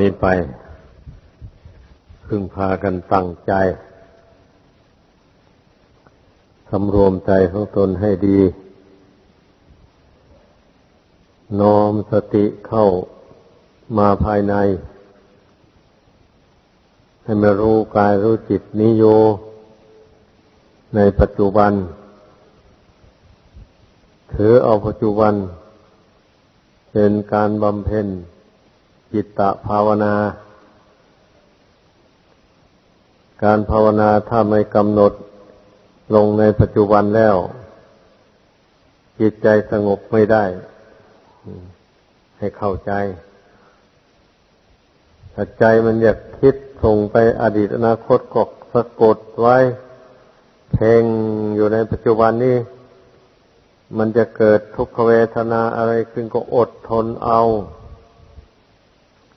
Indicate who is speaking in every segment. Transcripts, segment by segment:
Speaker 1: นี้ไป พึงพากันตั้งใจสำรวมใจของตนให้ดี น้อมสติเข้ามาภายใน ให้มารู้กายรู้จิตนิโย ในปัจจุบัน ถือเอาปัจจุบัน เป็นการบำเพ็ญ จิตตภาวนา การภาวนาถ้าไม่กำหนดลงในปัจจุบันแล้ว จิตใจสงบไม่ได้ ให้เข้าใจถ้าใจมันอยากคิดส่งไปอดีตอนาคตก็สะกดไว้เพ่งอยู่ในปัจจุบันนี้ มันจะเกิดทุกขเวทนาอะไรขึ้นก็อดทนเอา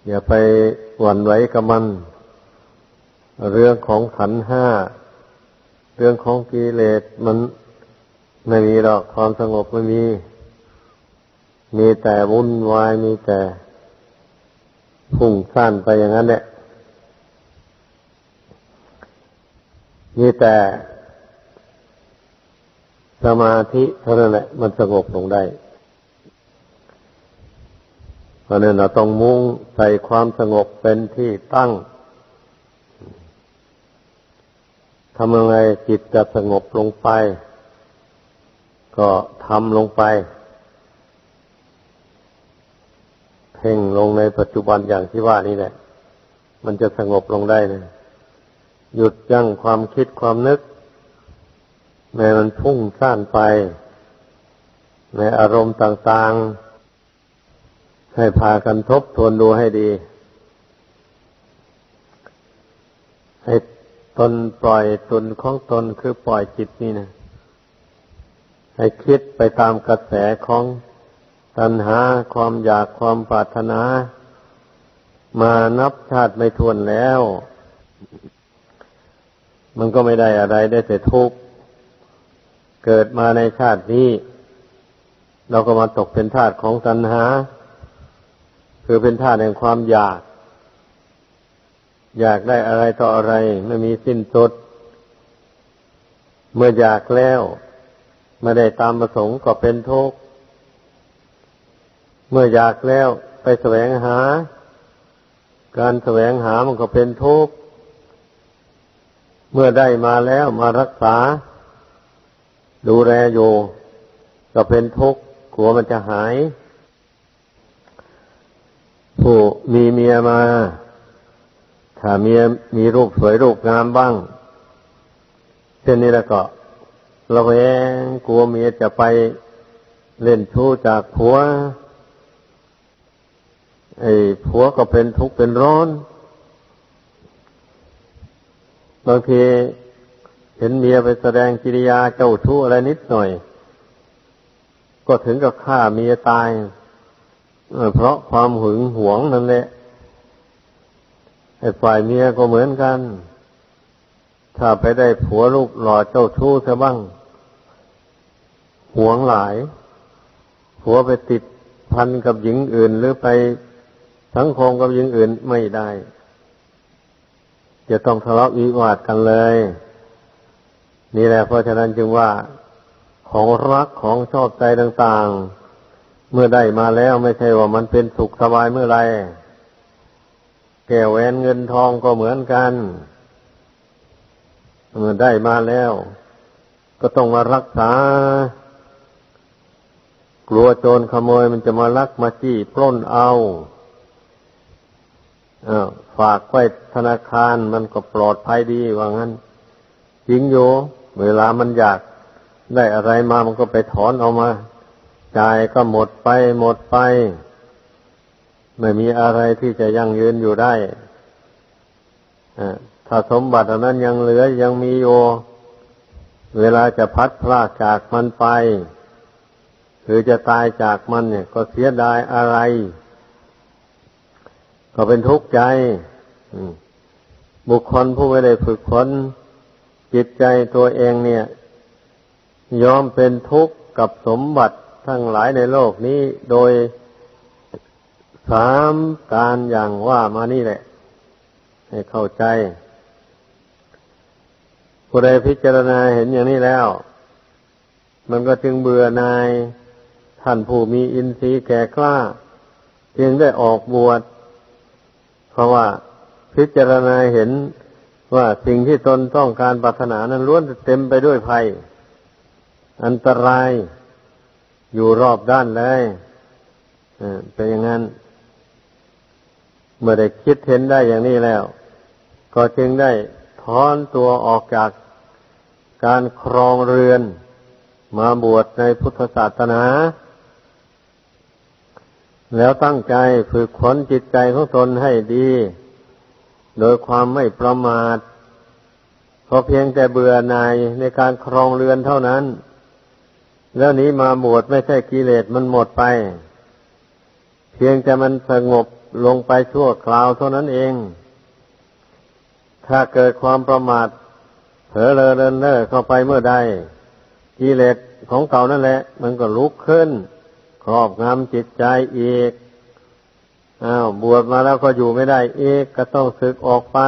Speaker 1: อย่าไปหวั่นไหวกับมัน เรื่องของขันห้า เรื่องของกิเลสมันไม่มีหรอกความสงบไม่มี มีแต่วุ่นวายมีแต่พุ่งสั้นไปอย่างนั้นแหละมีแต่สมาธิเท่านั้นแหละมันสงบลงได้ ราะนั้นเราต้องมุ่งใส่ความสงบเป็นที่ตั้งทำยังไงจิตจะสงบลงไป ก็ทำลงไป เพ่งลงในปัจจุบันอย่างที่ว่านี่แหละ มันจะสงบลงได้เลยหยุดยั้งความคิดความนึกแม้มันพุ่งซ่านไป ในอารมณ์ต่าง ๆ ให้พากันทบทวนดูให้ดี ให้ตนปล่อยตนของตนคือปล่อยจิตนี่นะให้คิดไปตามกระแสของตัณหาความอยากความปรารถนา มานับชาติไม่ทวนแล้ว มันก็ไม่ได้อะไรได้แต่ทุกข์เกิดมาในชาตินี้ เราก็มาตกเป็นทาสของตัณหา คือเป็นท่าแห่งความอยาก อยากได้อะไรต่ออะไร ไม่มีสิ้นสุด เมื่ออยากแล้วไม่ได้ตามประสงค์ก็เป็นทุกข์เมื่ออยากแล้วไปแสวงหา การแสวงหามันก็เป็นทุกข์เมื่อได้มาแล้วมารักษา ดูแลอยู่ก็เป็นทุกข์กลัวมันจะหาย ผู้มีเมียมา ถ้าเมียมีรูปสวยรูปงามบ้างเช่นนี้แล้วก็เระแวงกลัวเมียจะไปเล่นชู้จากผัว ไอ้ผัวก็เป็นทุกข์เป็นร้อน บางทีเห็นเมียไปแสดงกิริยาเจ้าชู้อะไรนิดหน่อย ก็ถึงกับฆ่าเมียตาย เพราะความหึงหวงนั่นแหละไอ้ฝ่ายเมียก็เหมือนกัน ถ้าไปได้ผัวลูกหล่อเจ้าชู้ซะบ้าง หวงหลาย ผัวไปติดพันกับหญิงอื่น หรือไปสังคมกับหญิงอื่นไม่ได้ จะต้องทะเลาะวิวาทกันเลย นี่แหละเพราะฉะนั้นจึงว่าของรักของชอบใจต่าง ๆ เมื่อได้มาแล้วไม่ใช่ว่ามันเป็นสุขสบายเมื่อไร แก้วแหวนเงินทองก็เหมือนกัน เมื่อได้มาแล้ว ก็ต้องมารักษา กลัวโจรขโมยมันจะมาลักมาจี้ปล้นเอาอาฝากไว้ธนาคารมันก็ปลอดภัยดีว่างั้นจริงอยู่เวลามันอยากได้อะไรมามันก็ไปถอนเอามา จ่ายก็หมดไปหมดไป ไม่มีอะไรที่จะยั่งยืนอยู่ได้ถ้าสมบัติอันนั้นยังเหลือยังมีอยู่เวลาจะพัดพลากจากมันไป หรือจะตายจากมันเนี่ย ก็เสียดายอะไร ก็เป็นทุกข์ใจบุคคลผู้ไม่ได้ฝึกฝนจิตใจตัวเองเนี่ย ยอมเป็นทุกข์กับสมบัติ ทั้งหลายในโลกนี้โดยสามการอย่างว่ามานี่แหละ ให้เข้าใจ ผู้ใดพิจารณาเห็นอย่างนี้แล้ว มันก็จึงเบื่อนายท่านผู้มีอินทรีย์แก่กล้า จึงได้ออกบวช เพราะว่าพิจารณาเห็นว่าสิ่งที่ตนต้องการปรารถนานั้นล้วนเต็มไปด้วยภัย อันตราย อยู่รอบด้านเลยเป็นอย่างนั้น เมื่อได้คิดเห็นได้อย่างนี้แล้ว ก็จึงได้ถอนตัวออกจากการครองเรือน มาบวชในพุทธศาสนา แล้วตั้งใจฝึกขนจิตใจของตนให้ดี โดยความไม่ประมาทเพราะเพียงแต่เบื่อหน่ายในการครองเรือนเท่านั้น แล้วนี้มาบวชไม่ใช่กิเลสมันหมดไป เพียงแต่มันสงบลงไปชั่วคราวเท่านั้นเอง ถ้าเกิดความประมาทเผลอเลอเลินเล่อเข้าไปเมื่อใดกิเลสของเก่านั่นแหละ มันก็ลุกขึ้น ครอบงำจิตใจอีกอ้าวบวชมาแล้วก็อยู่ไม่ได้เอกก็ต้องศึกออกไป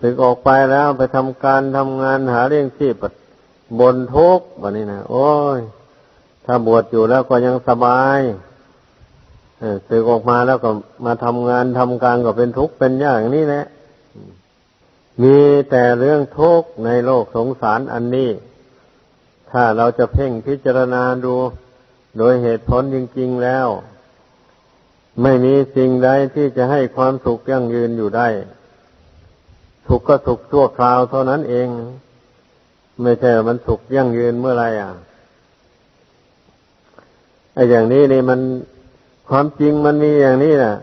Speaker 1: ศึกออกไปแล้วไปทำการทำงานหาเลี้ยงชีพ บนทุกข์แบบนี้นะโอ้ย ถ้าบวชอยู่แล้วก็ยังสบายศึกออกมาแล้วก็มาทำงานทำการก็เป็นทุกข์เป็นยากอย่างนี้แหละมีแต่เรื่องทุกข์ในโลกสงสารอันนี้ ถ้าเราจะเพ่งพิจารณาดู โดยเหตุผลจริง ๆแล้ว ไม่มีสิ่งใดที่จะให้ความสุขยั่งยืนอยู่ได้ สุขก็สุขชั่วคราวเท่านั้นเอง ไม่ใช่มันสุขยั่งยืนเมื่อไรอะไอ้อย่างนี้นี่มันความจริงมันมีอย่างนี้นะ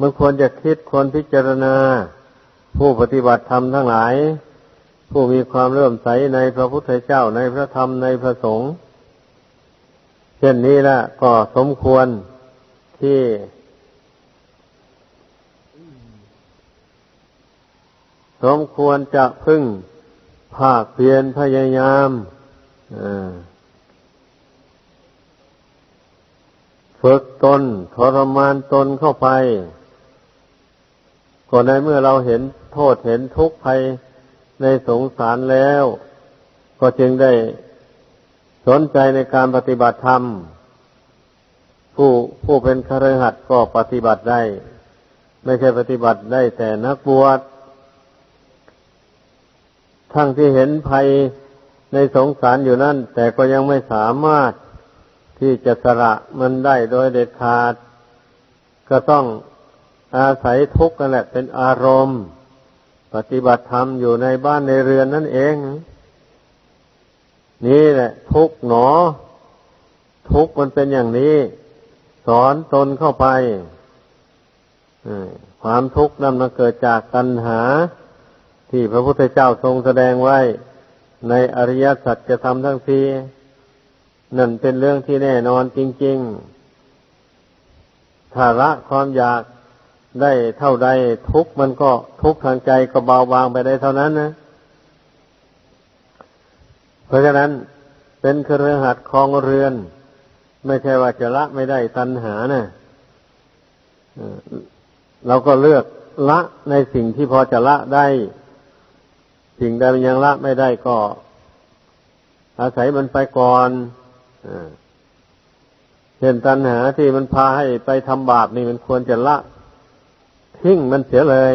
Speaker 1: มันควรจะคิดควรพิจารณา ผู้ปฏิบัติธรรมทั้งหลาย ผู้มีความเลื่มใสในพระพุทธเจ้าในพระธรรมในพระสงฆ์เช่นนี้ละก็สมควรที่สมควรจะพึ่ง ภาคเพียรพยายามฝึกตนทรมานตนเข้าไป ก็ในเมื่อเราเห็นโทษเห็นทุกข์ภัยในสงสารแล้ว ก็จึงได้สนใจในการปฏิบัติธรรม ผู้ผู้เป็นคฤหัสถ์ก็ปฏิบัติได้ ไม่ใช่ปฏิบัติได้แต่นักบวช ทั้งที่เห็นภัยในสงสารอยู่นั่น แต่ก็ยังไม่สามารถที่จะสละมันได้โดยเด็ดขาด ก็ต้องอาศัยทุกข์นั่นแหละ เป็นอารมณ์ ปฏิบัติธรรมอยู่ในบ้านในเรือนนั่นเอง นี่แหละ ทุกข์หนอ ทุกข์มันเป็นอย่างนี้ สอนตนเข้าไปความทุกข์นั้นมันเกิดจากตัณหา ที่พระพุทธเจ้าทรงแสดงไว้ในอริยสัจจะทำทั้งทีนั่นเป็นเรื่องที่แน่นอนจริง ๆ ถ้าละความอยากได้เท่าใดทุกมันก็ทุกทางใจก็เบาบางไปได้เท่านั้นนะ เพราะฉะนั้นเป็นเครือหัดคลองเรือน ไม่ใช่ว่าจะละไม่ได้ตัณหานะเราก็เลือกละในสิ่งที่พอจะละได้ สิ่งใดมันยังละไม่ได้ก็ อาศัยมันไปก่อนเห็นตัณหาที่มันพาให้ไปทำบาปนี่มันควรจะละ ทิ้งมันเสียเลย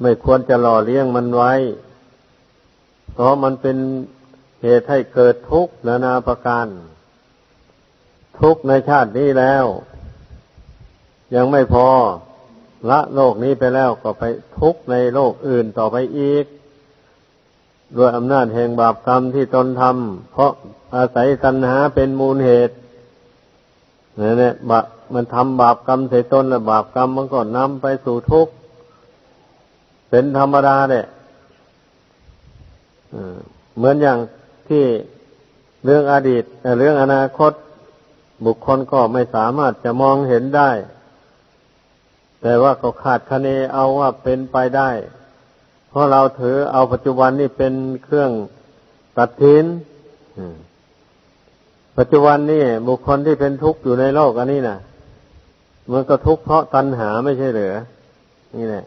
Speaker 1: ไม่ควรจะหล่อเลี้ยงมันไว้ เพราะมันเป็นเหตุให้เกิดทุกข์นานาประการ ทุกข์ในชาตินี้แล้ว ยังไม่พอละโลกนี้ไปแล้วก็ไปทุกข์ในโลกอื่นต่อไปอีก ด้วยอำนาจแห่งบาปกรรมที่ตนทำเพราะอาศัยตัณหาเป็นมูลเหตุเนี่ยเนี่ยบามันทำบาปกรรมใส่ตนแล้วบาปกรรมมันก็นำไปสู่ทุกข์เป็นธรรมดาเนี่ยเหมือนอย่างที่เรื่องอดีตเรื่องอนาคตบุคคลก็ไม่สามารถจะมองเห็นได้ แต่ว่าก็ขาดคะเนเอาว่าเป็นไปได้ เพราะเราถือเอาปัจจุบันนี่เป็นเครื่องตัดทิ้นปัจจุบันนี่บุคคลที่เป็นทุกข์อยู่ในโลกอันนี้นะมันก็ทุกข์เพราะตัณหาไม่ใช่เหรือนี่แหละ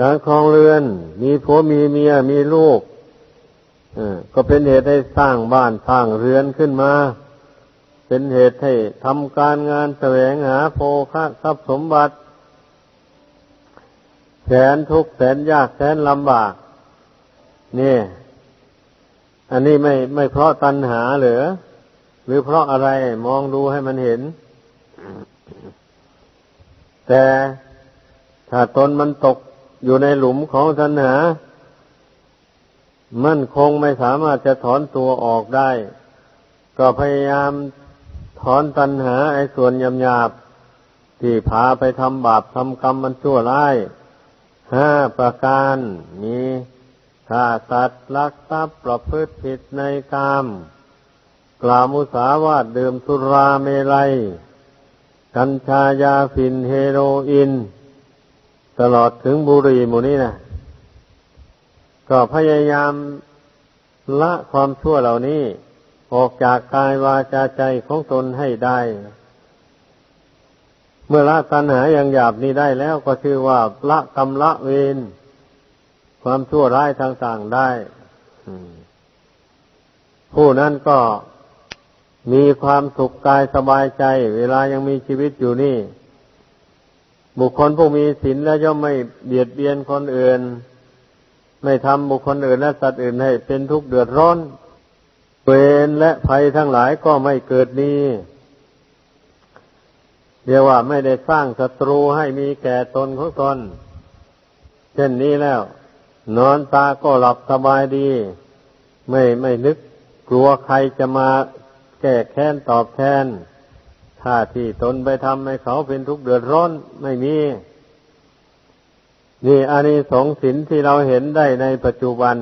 Speaker 1: การครองเรือน มีผัวมีเมียมีลูกก็เป็นเหตุให้สร้างบ้านสร้างเรือนขึ้นมา เป็นเหตุให้ทำการงานแสวงหาโภคะทรัพย์สมบัติ แสนทุกข์แสนยากแสนลำบาก นี่ อันนี้ไม่ไม่เพราะตัณหาหรือ หรือเพราะอะไรมองดูให้มันเห็น แต่ถ้าตนมันตกอยู่ในหลุมของตัณหา มันคงไม่สามารถจะถอนตัวออกได้ ก็พยายามถอนตัณหาไอ้ส่วนยำหยาบที่พาไปทำบาปทำกรรมมันชั่วร้าย ห้าประการมีฆ่าสัตว์ลักทรัพย์ประพฤติผิดในกาม กล่าวมุสาวาทดื่มสุราเมลัย กัญชายาฝิ่นเฮโรอีนตลอดถึงบุหรี่หมู่นี้นะก็พยายามละความชั่วเหล่านี้ ออกจากกายวาจาใจของตนให้ได้ เมื่อละตัณหาอย่างหยาบนี้ได้แล้วก็ชื่อว่าละกรรมละเวรความชั่วร้ายต่างๆได้ผู้นั้นก็มีความสุขกายสบายใจ เวลายังมีชีวิตอยู่นี่ บุคคลผู้มีศีลแล้วย่อมไม่เบียดเบียนคนอื่น ไม่ทำบุคคลอื่นและสัตว์อื่นให้เป็นทุกข์เดือดร้อนเวรและภัยทั้งหลายก็ไม่เกิดมี เรียกว่าไม่ได้สร้างศัตรูให้มีแก่ตนของตน เช่นนี้แล้ว นอนตาก็หลับสบายดี ไม่ไม่นึกกลัวใครจะมาแก้แค้นตอบแทน ถ้าที่ตนไปทำให้เขาเป็นทุกข์เดือดร้อนไม่มี นี่อานิสงส์สินที่เราเห็นได้ในปัจจุบัน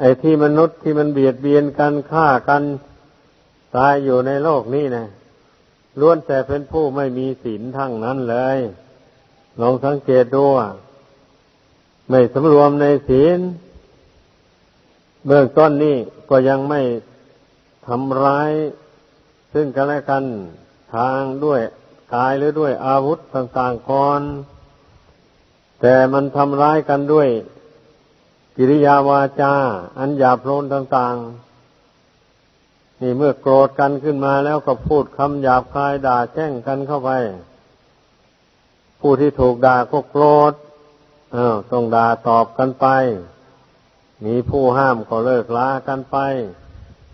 Speaker 1: ไอ้ที่มนุษย์ที่มันเบียดเบียนกันฆ่ากัน ตายอยู่ในโลกนี้นะ ล้วนแต่เป็นผู้ไม่มีศีลทั้งนั้นเลย ลองสังเกตดูไม่สำรวมในศีล เบื้องต้นนี่ก็ยังไม่ทำร้าย ซึ่งกันและกันทางด้วยกายหรือด้วยอาวุธต่างๆก่อนแต่มันทำร้ายกันด้วย กิริยาวาจา อันหยาบโลนต่างๆ นี่เมื่อโกรธกันขึ้นมาแล้วก็พูดคำหยาบคายด่าแช่งกันเข้าไป ผู้ที่ถูกด่าก็โกรธอ้าวต้องด่าตอบกันไป มีผู้ห้ามก็เลิกลากันไป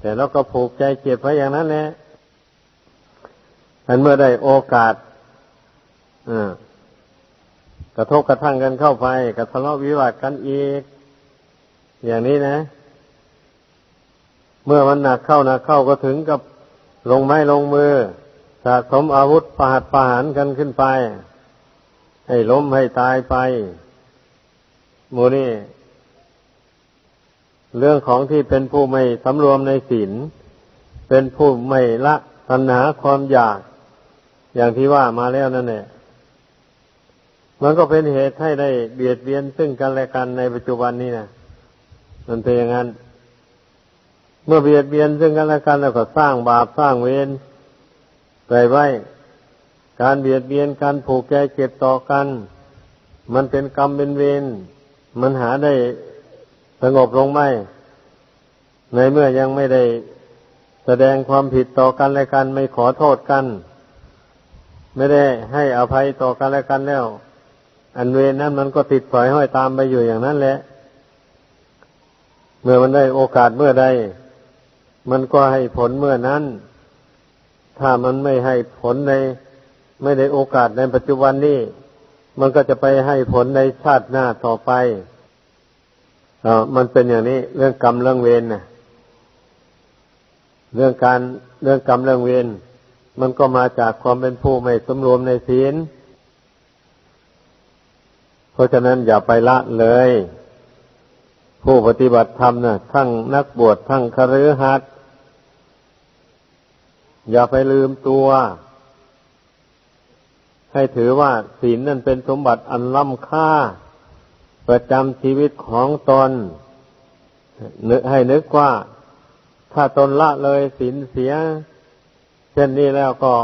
Speaker 1: แต่แล้วก็ผูกใจเจ็บไว้อย่างนั้นแหละอันเมื่อได้โอกาสกระทบกระทั่งกันเข้าไปกระทะเลาะวิวาทกันอีก อย่างนี้นะ มื่อมันหนักเข้าหนักเข้าก็ถึงกับลงไม้ลงมือสะสมอาวุธปาดปาหารกันขึ้นไป ให้ล้มให้ตายไปโมนี่เรื่องของที่เป็นผู้ไม่สำรวมในศีลเป็นผู้ไม่ละตัณหาความอยาก อย่างที่ว่ามาแล้วนั่นแหละมันก็เป็นเหตุให้ได้เบียดเบียนซึ่งกันและกันในปัจจุบันนี้นะมันเป็นอย่างนั้น เมื่อเบียดเบียนซึ่งกันและกันแล้วก็สร้างบาปสร้างเวรไปไว้ การเบียดเบียนการผูกใจเจ็บต่อกัน มันเป็นกรรมเป็นเวรมันหาได้สงบลงไหมในเมื่อยังไม่ได้แสดงความผิดต่อกันและกัน ไม่ขอโทษกัน ไม่ได้ให้อภัยต่อกันและกันแล้ว อันเวรนั้นมันก็ติดปล่อยห้อยตามไปอยู่อย่างนั้นแหละ เมื่อมันได้โอกาสเมื่อใด มันก็ให้ผลเมื่อนั้น ถ้ามันไม่ให้ผลในไม่ได้โอกาสในปัจจุบันนี้ มันก็จะไปให้ผลในชาติหน้าต่อไปอมันเป็นอย่างนี้ เรื่องกรรมเรื่องเวรนะเรื่องการเรื่องกรรมเรื่องเวรมันก็มาจากความเป็นผู้ไม่สมรวมในศีลราะฉะนั้นอย่าไปละเลย ผู้ปฏิบัติธรรมนะทั้งนักบวชทั้งคฤหัสถ์อย่าไปลืมตัว ให้ถือว่าศีลนั่นเป็นสมบัติอันล้ำค่า ประจำชีวิตของตนนึกให้นึกว่า ถ้าตนละเลยศีลเสีย เช่นนี้แล้วก็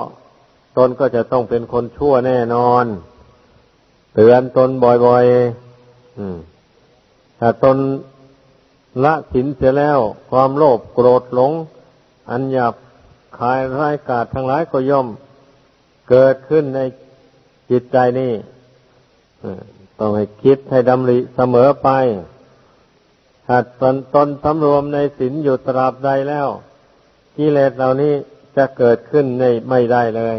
Speaker 1: ตนก็จะต้องเป็นคนชั่วแน่นอน เตือนตนบ่อยๆอืม ถ้าตนละศีลเสียแล้ว ความโลภโกรธหลง อันหยาบคายร้ายกาจทั้งหลายก็ย่อม เกิดขึ้นในจิตใจนี่ต้องให้คิดให้ดำริเสมอไปหากตนตนสำรวมในศีลอยู่ตราบใดแล้วกิเลสเหล่านี้จะเกิดขึ้นในไม่ได้เลย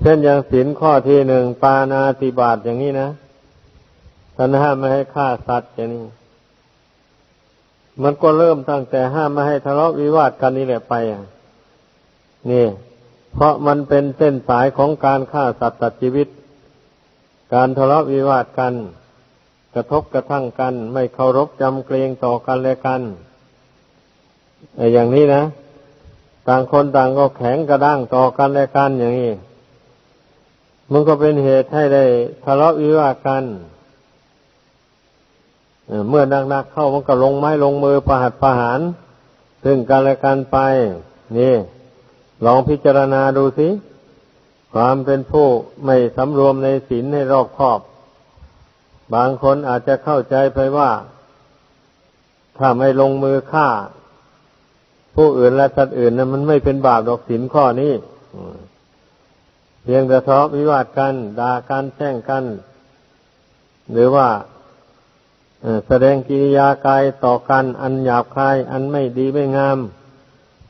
Speaker 1: เช่นอย่างศีลข้อที่หนึ่งปานาติบาตอย่างนี้นะ ท่านห้ามไม่ให้ฆ่าสัตว์อย่างนี้มันก็เริ่มตั้งแต่ห้ามไม่ให้ทะเลาะวิวาทกันนี่แหละไปอะนี่ เพราะมันเป็นเส้นสายของการฆ่าสัตว์ตัดชีวิต การทะเลาะวิวาทกัน กระทบกระทั่งกัน ไม่เคารพจำเกรงต่อกันและกันไอ้อย่างนี้นะ ต่างคนต่างก็แข็งกระด้างต่อกันและกันอย่างนี้มันก็เป็นเหตุให้ได้ทะเลาะวิวาทกัน เมื่อนักๆเข้ามันก็ลงไม้ลงมือประหัดประหาร ซึ่งกันและกันไป นี่ ลองพิจารณาดูสิ ความเป็นผู้ไม่สำรวมในศีลให้รอบคอบ บางคนอาจจะเข้าใจไปว่า ถ้าไม่ลงมือฆ่า ผู้อื่นและสัตว์อื่นนะมันไม่เป็นบาปดอกศีลข้อนี้เพียงแต่ทะเลาะวิวาทกันด่ากันแช่งกัน หรือว่า แสดงกิริยากายต่อกันอันหยาบคาย อันไม่ดีไม่งาม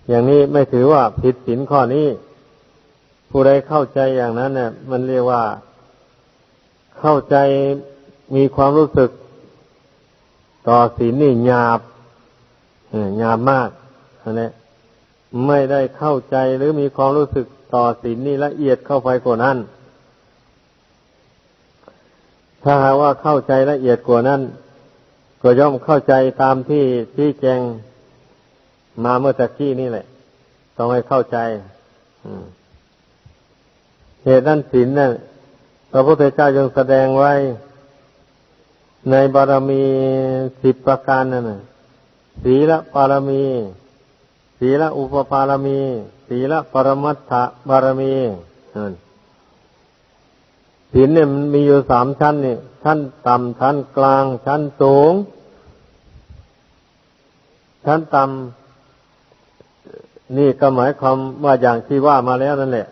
Speaker 1: อย่างนี้ไม่ถือว่าผิดศีลข้อนี้ ผู้ใดเข้าใจอย่างนั้นเนี่ย มันเรียกว่าเข้าใจมีความรู้สึก ต่อศีลนี่หยาบหยาบมากอันนี้ไม่ได้เข้าใจหรือมีความรู้สึกต่อศีลนี่ละเอียดเข้าไปกว่านั้น ถ้าหากว่าเข้าใจละเอียดกว่านั้น ก็ย่อมเข้าใจตามที่ที่แจงมาเมื่อตะกี้นี่แหละ ต้องให้เข้าใจเหตุนั้นศีลนั่นพระพุทธเจ้ายังแสดงไว้ ในบารมีสิบประการนั่นศีลปารมี ศีละอุปปารมี ศีละปรมัตถบารมีศีลเนี่ยมันมีอยู่สามชั้นนี่ชั้นต่ำชั้นกลาง ชั้นสูง ชั้นต่ำนี่ก็หมายความว่าอย่างที่ว่ามาแล้วนั่นแหละ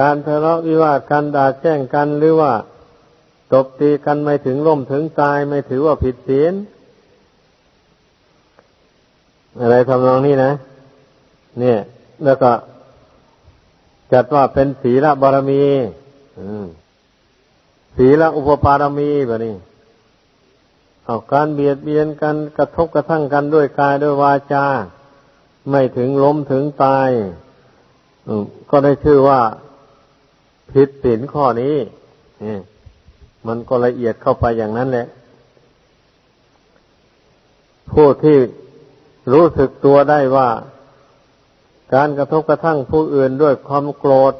Speaker 1: การทะเลาะวิวาทกันด่าแช่งกันหรือว่าตบตีกันไม่ถึงล่มถึงตายไม่ถือว่าผิดศีลอะไรทำนองนี้นะ เนี่ย แล้วก็จัดว่าเป็นศีลบารมีศีลอุปปารมีแบบนี้ เอาการเบียดเบียนกันกระทบกระทั่งกันด้วยกายด้วยวาจา ไม่ถึงล้มถึงตายก็ได้ชื่อว่าผิดศีลข้อนี้มันก็ละเอียดเข้าไปอย่างนั้นแหละ ผู้ที่รู้สึกตัวได้ว่า การกระทบกระทั่งผู้อื่นด้วยความโกรธ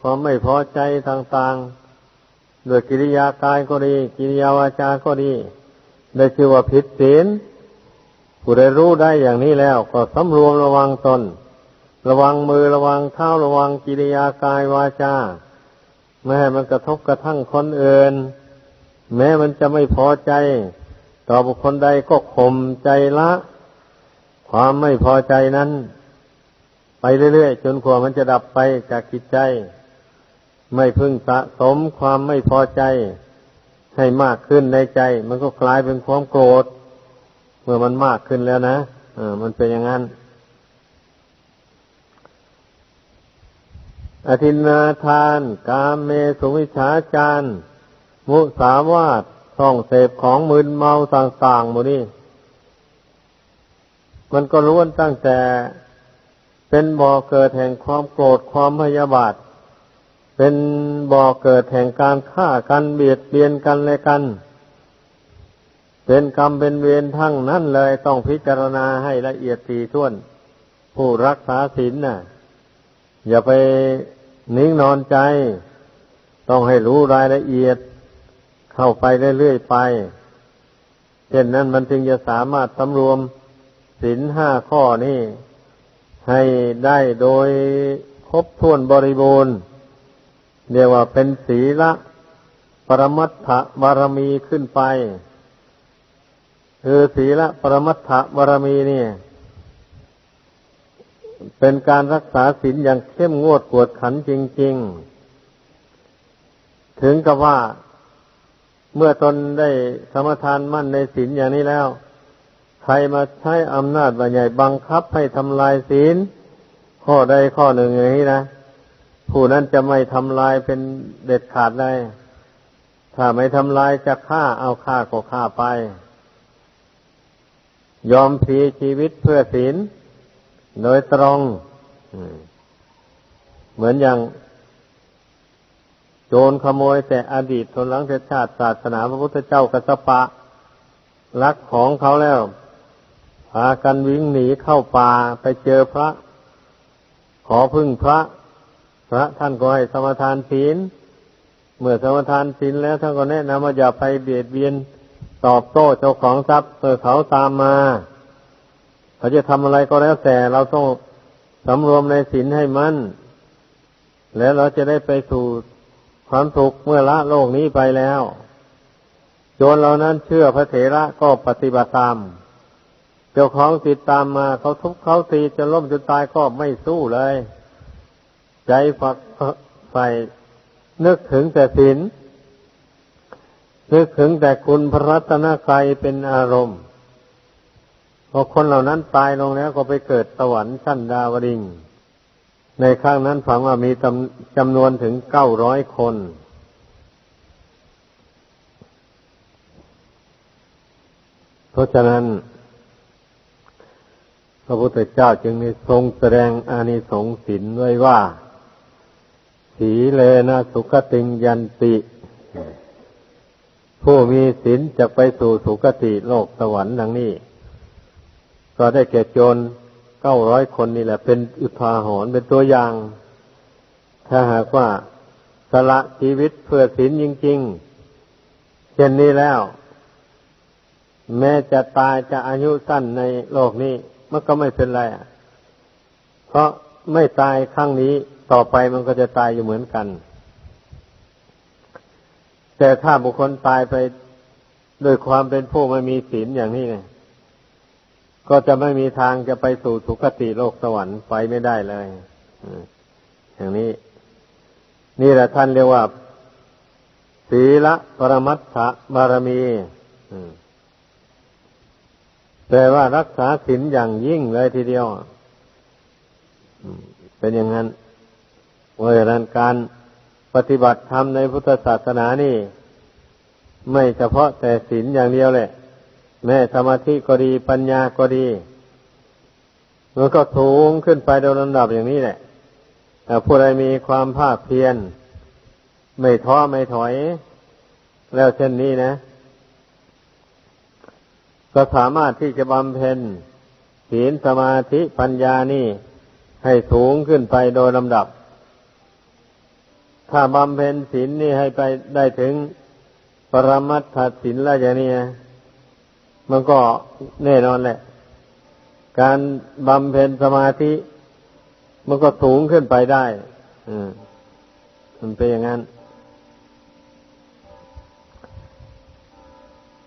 Speaker 1: ความไม่พอใจต่างๆด้วยกิริยากายก็ดี กิริยาวาจาก็ดี ได้ชื่อว่าผิดศีลผู้ใดรู้ได้อย่างนี้แล้ว ก็สำรวมระวังตน ระวังมือระวังเท้าระวังกิริยากายวาจาไม่ให้มันกระทบกระทั่งคนอื่น แม้มันจะไม่พอใจ ต่อบุคคลใดก็ข่มใจละ ความไม่พอใจนั้น ไปเรื่อยๆจนกว่ามันจะดับไปจากจิตใจ ไม่พึงสะสมความไม่พอใจ ให้มากขึ้นในใจ มันก็กลายเป็นความโกรธ เมื่อมันมากขึ้นแล้วนะอมันเป็นอย่างนั้นอธินาทาน กามเมสุวิชาจารมุสาวาทท่องเสพของมึนเมาต่างๆหมดนี่มันก็ล้วนตั้งแต่เป็นบ่อเกิดแห่งความโกรธความพยาบาท เป็นบ่อเกิดแห่งการฆ่ากันเบียดเบียนกันและกัน เป็นกรรมเป็นเวรทั้งนั้นเลยต้องพิจารณาให้ละเอียดทีท่วน ผู้รักษาศีลน่ะ อย่าไปนิ่งนอนใจ ต้องให้รู้รายละเอียด เข้าไปเรื่อยๆไปเช่นนั้นมันจึงจะสามารถสำรวมศีลห้าข้อนี้ให้ได้โดยครบถ้วนบริบูรณ์ เรียกว่าเป็นศีละปรมัตถบารมีขึ้นไป คือศีละปรมัตถบารมีนี่เป็นการรักษาศีลอย่างเข้มงวดกวดขันจริง ๆ ถึงกับว่าเมื่อตนได้สมทานมั่นในศีลอย่างนี้แล้ว ใครมาใช้อำนาจบาใหญ่บังคับให้ทำลายศีลข้อใดข้อหนึ่งอย่างนี้นะ ผู้นั้นจะไม่ทำลายเป็นเด็ดขาดเลย ถ้าไม่ทำลายจะฆ่าเอาฆ่าก็ฆ่าไป ยอมเสียชีวิตเพื่อศีล โดยตรงเหมือนอย่าง โจรขโมยแต่อดีตทนหลังเทชาติศาสนาพระพุทธเจ้ากัสปะลักของเขาแล้วพากันวิ่งหนีเข้าป่าไปเจอพระ ขอพึ่งพระ พระท่านก็ให้สมทานศีลเมื่อสมทานศีลแล้วท่านก็แนะนำว่าอย่าไปเบียดเบียนตอบโต้เจ้าของทรัพย์เมื่อเขาตามมา เขาจะทำอะไรก็แล้วแต่เราต้องสำรวมในศีลให้มัน่น แล้วเราจะได้ไปสู่ความสุขเมื่อละโลกนี้ไปแล้วโจรเหล่านั้นเชื่อพระเถระก็ปฏิบัติตาม เจ้าของติดตามมา เขาทุบเขาตีจะล้มจนตายก็ไม่สู้เลย ใจฝักใฝ่นึกถึงแต่ศีลนึกถึงแต่คุณพระรัตนกายเป็นอารมณ์พอคนเหล่านั้นตายลงแล้วก็ไปเกิดสวรรค์ชั้นดาวดิงในข้างนั้นฝังว่ามีจำนวนถึงเก้าร้อยคน เพราะฉะนั้น พระพุทธเจ้าจึงได้ทรงแสดงอานิสงส์ศีลไว้ว่า สีเลนะสุขติงยันติ ผู้มีศีลจะไปสู่สุคติโลกสวรรค์ดังนี้ ก็ได้แก่โจรเก้าร้อยคนนี่แหละ เป็นอุทาหรณ์เป็นตัวอย่าง ถ้าหากว่าสละชีวิตเพื่อศีลจริงๆเช่นนี้แล้ว แม้จะตายจะอายุสั้นในโลกนี้ มันก็ไม่เป็นไรเพราะไม่ตายครั้งนี้ ต่อไปมันก็จะตายอยู่เหมือนกัน แต่ถ้าบุคคลตายไปด้วยความเป็นผู้ไม่มีศีลอย่างนี้เนี่ยก็จะไม่มีทางจะไปสู่สุคติโลกสวรรค์ไปไม่ได้เลยอย่างนี้ นี่แหละท่านเรียกว่า ศีละปรมัตถบารมีแต่ว่ารักษาศีลอย่างยิ่งเลยทีเดียว เป็นอย่างนั้น ราะฉะนั้นการปฏิบัติธรรมในพุทธศาสนานี่ ไม่เฉพาะแต่ศีลอย่างเดียวแหละ แม้สมาธิก็ดีปัญญาก็ดี มันก็สูงขึ้นไปโดยลำดับอย่างนี้แหละแต่ผู้ใดมีความภาคเพียรไม่ท้อไม่ถอย แล้วเช่นนี้นะ ก็สามารถที่จะบำเพ็ญศีลสมาธิปัญญานี่ ให้สูงขึ้นไปโดยลำดับ ถ้าบำเพ็ญศีลนี่ให้ไปได้ถึงปรมัตถศีลแล้วอย่างนี้มันก็แน่นอนแหละ การบำเพ็ญสมาธิ มันก็สูงขึ้นไปได้อืมมันเป็นอย่างนั้น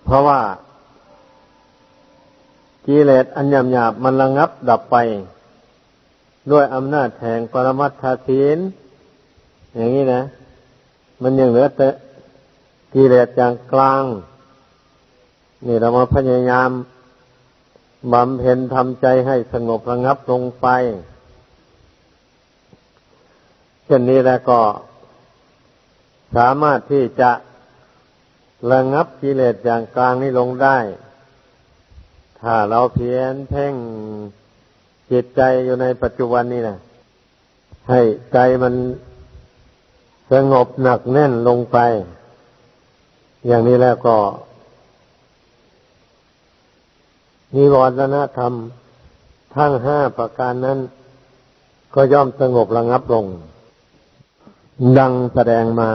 Speaker 1: เพราะว่ากิเลสอันหยาบหยาบมันระงับดับไป ด้วยอำนาจแห่งปรมัตถศีล อย่างนี้นะ มันยังเหลือแต่กิเลสอย่างกลาง นี่เรามาพยายามบำเพ็ญทำใจให้สงบระงับลงไปเช่นนี้แล้วก็สามารถที่จะระงับกิเลสอย่างกลางนี้ลงได้ ถ้าเราเพียรเพ่งจิตใจอยู่ในปัจจุบันนี้นะให้ใจมัน สงบหนักแน่นลงไป อย่างนี้แล้วก็ นิวรณธรรม ทั้งห้าประการนั้น ก็ย่อมสงบระงับลง ดังแสดงมา